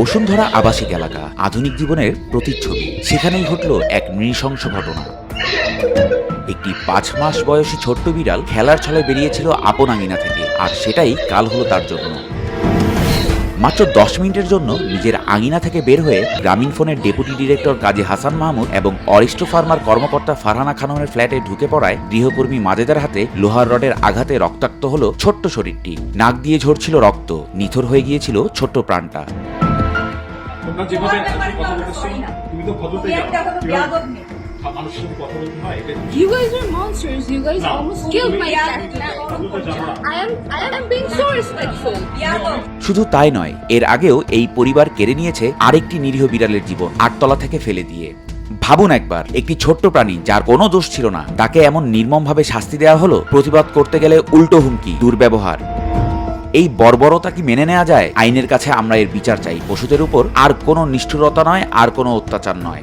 বসুন্ধরা আবাসিক এলাকা, আধুনিক জীবনের প্রতিচ্ছবি। সেখানেই ঘটল এক নৃশংস ঘটনা। একটি পাঁচ মাস বয়সী ছোট্ট বিড়াল খেলার ছলে বেরিয়েছিল আপন আঙিনা থেকে, আর সেটাই কাল হলো তার জন্য মাত্র দশ মিনিটের জন্য নিজের আঙিনা থেকে বের হয়ে গ্রামীণ ফোনের ডেপুটি ডিরেক্টর কাজী হাসান মাহমুদ এবং অরিস্টো ফার্মার কর্মকর্তা ফারহানা খানমের ফ্ল্যাটে ঢুকে পড়ায় গৃহকর্মী মাজেদার হাতে লোহার রডের আঘাতে রক্তাক্ত হলো ছোট্ট শরীরটি। নাক দিয়ে ঝরছিল রক্ত, নিথর হয়ে গিয়েছিল ছোট্ট প্রাণটা। তোমরা যেভাবে কথা বলতেছো তুমি তো ভদ্রতা তুমি জানো। মানুষের সাথে কথা বলতে হয় You guys are monsters. You guys No. almost killed my cat. I am I am being so respectful. শুধু তাই নয় এর আগেও এই পরিবার কেড়ে নিয়েছে আরেকটি নিরীহ বিড়ালের জীবন আটতলা থেকে ফেলে দিয়ে ভাবুন একবার একটি ছোট্ট প্রাণী যার কোনো দোষ ছিল না তাকে এমন নির্মমভাবে শাস্তি দেওয়া হলো প্রতিবাদ করতে গেলে উল্টো হুমকি দুর্ব্যবহার এই বর্বরতা কি মেনে নেওয়া যায়? আইনের কাছে আমরা এর বিচার চাই। পশুদের উপর আর কোনো নিষ্ঠুরতা নয়, আর কোনো অত্যাচার নয়।